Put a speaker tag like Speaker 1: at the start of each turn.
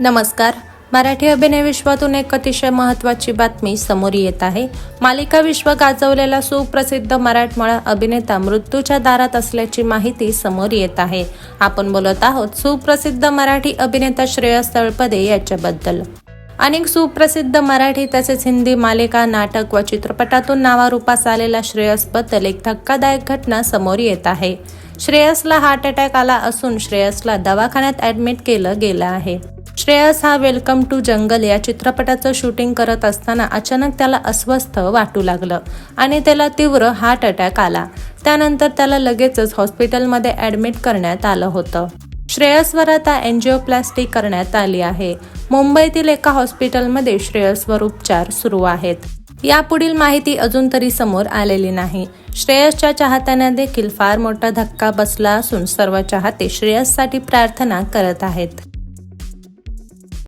Speaker 1: नमस्कार. मराठी अभिनय विश्वातून एक अतिशय महत्त्वाची बातमी समोर येत आहे. मालिका विश्व गाजवलेला सुप्रसिद्ध मराठमोळा अभिनेता मृत्यूच्या दारात असल्याची माहिती समोर येत आहे. आपण बोलत आहोत सुप्रसिद्ध मराठी अभिनेता श्रेयस तळपदे याच्याबद्दल. अनेक सुप्रसिद्ध मराठी तसेच हिंदी मालिका नाटक व चित्रपटातून नावारूपास आलेल्या श्रेयसबद्दल एक धक्कादायक घटना समोर येत आहे. श्रेयसला हार्ट अटॅक आला असून श्रेयसला दवाखान्यात ऍडमिट केलं गेलं आहे. श्रेयस हा वेलकम टू जंगल या चित्रपटाचं शूटिंग करत असताना अचानक त्याला अस्वस्थ वाटू लागलं आणि त्याला तीव्र हार्ट अटॅक आला. त्यानंतर त्याला लगेचच हॉस्पिटलमध्ये ॲडमिट करण्यात आलं होतं. श्रेयसवर आता एन्जिओप्लास्टी करण्यात आली आहे. मुंबईतील एका हॉस्पिटलमध्ये श्रेयसवर उपचार सुरू आहेत. यापुढील माहिती अजून तरी समोर आलेली नाही. श्रेयसच्या चाहत्यांना देखील फार मोठा धक्का बसला असून सर्व चाहते श्रेयससाठी प्रार्थना करत आहेत.